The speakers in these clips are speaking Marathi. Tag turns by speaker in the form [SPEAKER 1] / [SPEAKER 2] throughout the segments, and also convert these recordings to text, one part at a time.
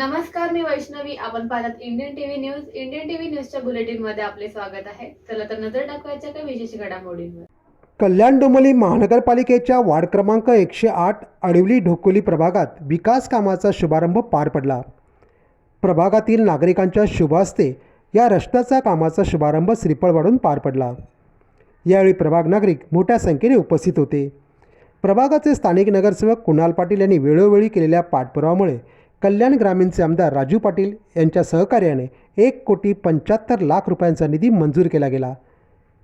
[SPEAKER 1] नमस्कार मी वैष्णवी. आपण पाहतात Indian TV news Indian TV न्यूजच्या बुलेटिनमध्ये आपले स्वागत आहे. चला तर नजर टाकवायच्या काही विशेष घडामोडींवर.
[SPEAKER 2] कल्याण डोंबिवली महानगरपालिकेच्या वार्ड क्रमांक एकशे आठ अडिवली ढोकोली प्रभागात विकास कामाचा शुभारंभ पार पडला. प्रभागातील नागरिकांच्या शुभास्ते या रस्त्याचा कामाचा शुभारंभ श्रीफळवाडून पार पडला. यावेळी प्रभाग नागरिक मोठ्या संख्येने उपस्थित होते. प्रभागाचे स्थानिक नगरसेवक कुणाल पाटील यांनी वेळोवेळी केलेल्या पाठपुरावामुळे कल्याण ग्रामीणचे आमदार राजू पाटील यांच्या सहकार्याने एक कोटी पंच्याहत्तर लाख रुपयांचा निधी मंजूर केला गेला.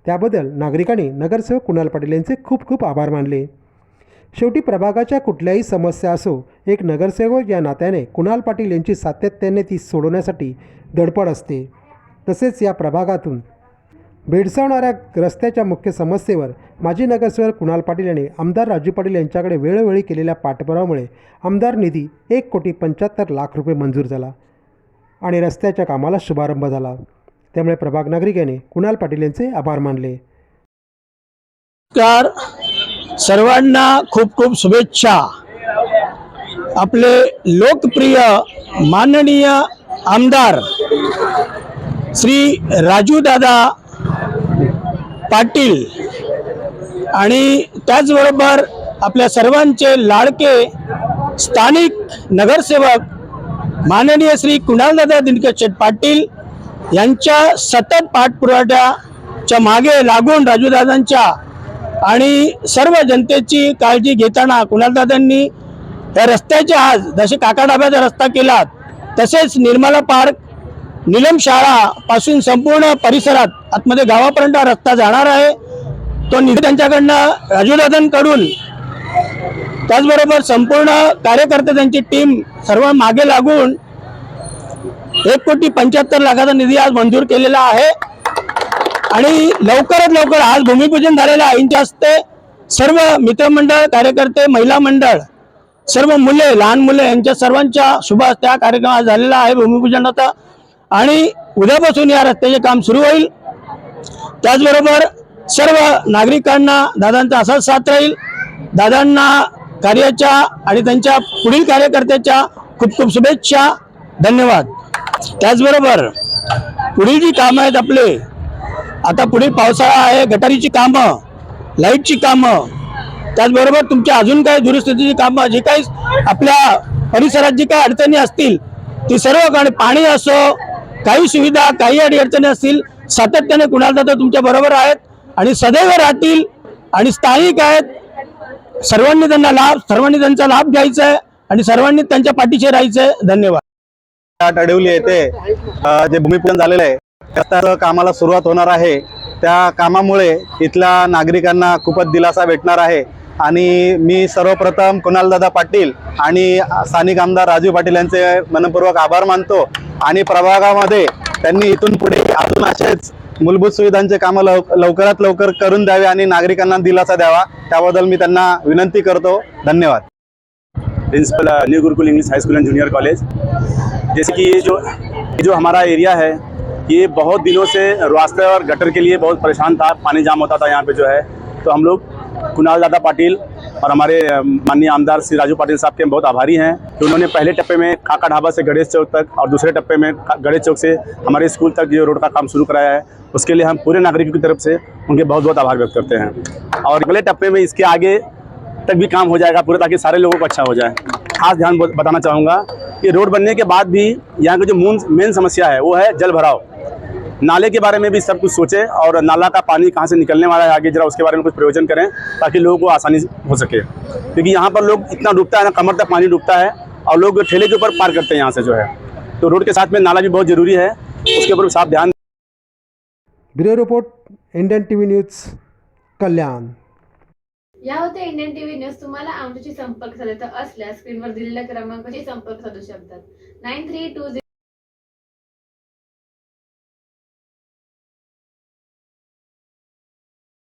[SPEAKER 2] त्याबद्दल नागरिकांनी नगरसेवक कुणाल पाटील यांचे खूप खूप आभार मानले. शेवटी प्रभागाच्या कुठल्याही समस्या असो एक नगरसेवक या नात्याने कुणाल पाटील यांची सातत्याने ती सोडवण्यासाठी धडपड असते. तसेच या प्रभागातून भेडसावणाऱ्या रस्त्याच्या मुख्य समस्येवर माजी नगरसेवक कुणाल पाटील यांनी आमदार राजू पाटील यांच्याकडे वेळोवेळी केलेल्या पाठपुरावामुळे आमदार निधी एक कोटी पंच्याहत्तर लाख रुपये मंजूर झाला आणि रस्त्याच्या कामाला शुभारंभ झाला. त्यामुळे प्रभाग नागरिक यांनी कुणाल पाटील यांचे आभार मानले.
[SPEAKER 3] तर सर्वांना खूप खूप शुभेच्छा. आपले लोकप्रिय माननीय आमदार श्री राजू दादा पाटील आणि त्याचबरोबर आपल्या सर्वांचे लाडके स्थानिक नगरसेवक माननीय श्री कुणालदादा दिनकर शेठ पाटील यांच्या सतत पाठपुरवठ्याच्या मागे लागून राजूदादांच्या आणि सर्व जनतेची काळजी घेताना कुणालदादांनी या रस्त्याच्या आज जसे काकाडाब्याचा रस्ता केला तसेच निर्मला पार्क निलम शाळा पासून संपूर्ण परिसरात आतमध्ये गावापर्यंत रस्ता जाणार आहे. तो निधी त्यांच्याकडनं राजूदादांकडून त्याचबरोबर संपूर्ण कार्यकर्ते त्यांची टीम सर्व मागे लागून एक कोटी पंच्याहत्तर लाखाचा निधी आज मंजूर केलेला आहे. आणि लवकरात लवकर आज भूमिपूजन झालेलं आहे. आईंच्या हस्ते सर्व मित्रमंडळ कार्यकर्ते महिला मंडळ सर्व मुले लहान मुले यांच्या सर्वांच्या शुभ त्या कार्यक्रमात कार्यक्रम आज झालेला आहे. भूमिपूजनाचा आणि उद्यापासून या रस्त्याचे काम सुरू होईल. त्याचबरोबर सर्व नागरिकांना दादांचा असाच साथ राहील. दादांना कार्याच्या आणि त्यांच्या पुढील कार्यकर्त्याच्या खूप खूप शुभेच्छा. धन्यवाद. त्याचबरोबर पुढील जी कामं आहेत आपले आता पुढील पावसाळा आहे गटारीची कामं लाईटची कामं. त्याचबरोबर तुमच्या अजून काही दुरुस्तीची कामं जे काही आपल्या परिसरात जी काही अडचणी असतील ती सर्व कारण पाणी असो काही सुविधा काही अडीअडचणी असतील सातत्याने कुणाला दादा तुमच्या बरोबर आहेत आणि सदैव राहतील आणि स्थायिक आहेत. सर्वांनी त्यांना लाभ सर्वांनी त्यांचा लाभ घ्यायचा आहे आणि सर्वांनी त्यांच्या पाठीशी राहायचं आहे धन्यवाद
[SPEAKER 4] अडवली येथे जे भूमिपूजन झालेलं आहे रस्त्याचं कामाला सुरुवात होणार आहे. त्या कामामुळे इथल्या नागरिकांना खूपच दिलासा भेटणार आहे. आणि मी सर्वप्रथम कुणालदादा पाटील आणि स्थानिक आमदार राजू पाटील यांचे मनपूर्वक आभार मानतो. आणि प्रभागामध्ये त्यांनी इथून पुढे अजून असेच मूलभूत सुविधांचे कामं लव लवकरात लवकर करून द्यावे आणि नागरिकांना दिलासा द्यावा त्याबद्दल मी त्यांना विनंती करतो. धन्यवाद.
[SPEAKER 5] Principal new Gurukul English high school and junior college. जैसे कि ये जो ये जो हमारा एरिया है ये बहुत दिनों से रास्ते और गटर के लिए बहुत परेशान था पानी जाम होता था यहाँ पे जो है। तो हम लोग कुणाल दादा पाटिल और हमारे माननीय आमदार श्री राजू पाटिल साहब के हम बहुत आभारी हैं कि उन्होंने पहले टप्पे में काका ढाबा से गणेश चौक तक और दूसरे टप्पे में गणेश चौक से हमारे स्कूल तक जो रोड का काम शुरू कराया है। उसके लिए हम पूरे नागरिकों की तरफ़ से उनके बहुत बहुत आभार व्यक्त करते हैं। और अगले टप्पे में इसके आगे तक भी काम हो जाएगा पूरा, ताकि सारे लोगों को अच्छा हो जाए। खास ध्यान बताना चाहूँगा कि रोड बनने के बाद भी यहाँ की जो मून, मेन समस्या है, वो है जल भराव। नाले के बारे में भी सब कुछ सोचें और नाला का पानी कहाँ से निकलने वाला है आगे जरा उसके बारे में कुछ प्रयोजन करें ताकि लोगों को आसानी हो सके। क्योंकि यहाँ पर लोग इतना डूबता है ना कमर तक पानी डूबता है और लोग ठेले के ऊपर पार करते हैं यहाँ से जो है। तो रोड के साथ में नाला भी बहुत ज़रूरी है उसके ऊपर साफ़ ध्यान
[SPEAKER 2] bureau report Indian TV news Kalyan.
[SPEAKER 1] या होत्या इंडियन टीव्ही न्यूज़ तुम्हाला आमच्याशी संपर्क साधायचा असल्यास स्क्रीनवर दिलेल्या क्रमांकाशी संपर्क साधू शकतात. Nine three to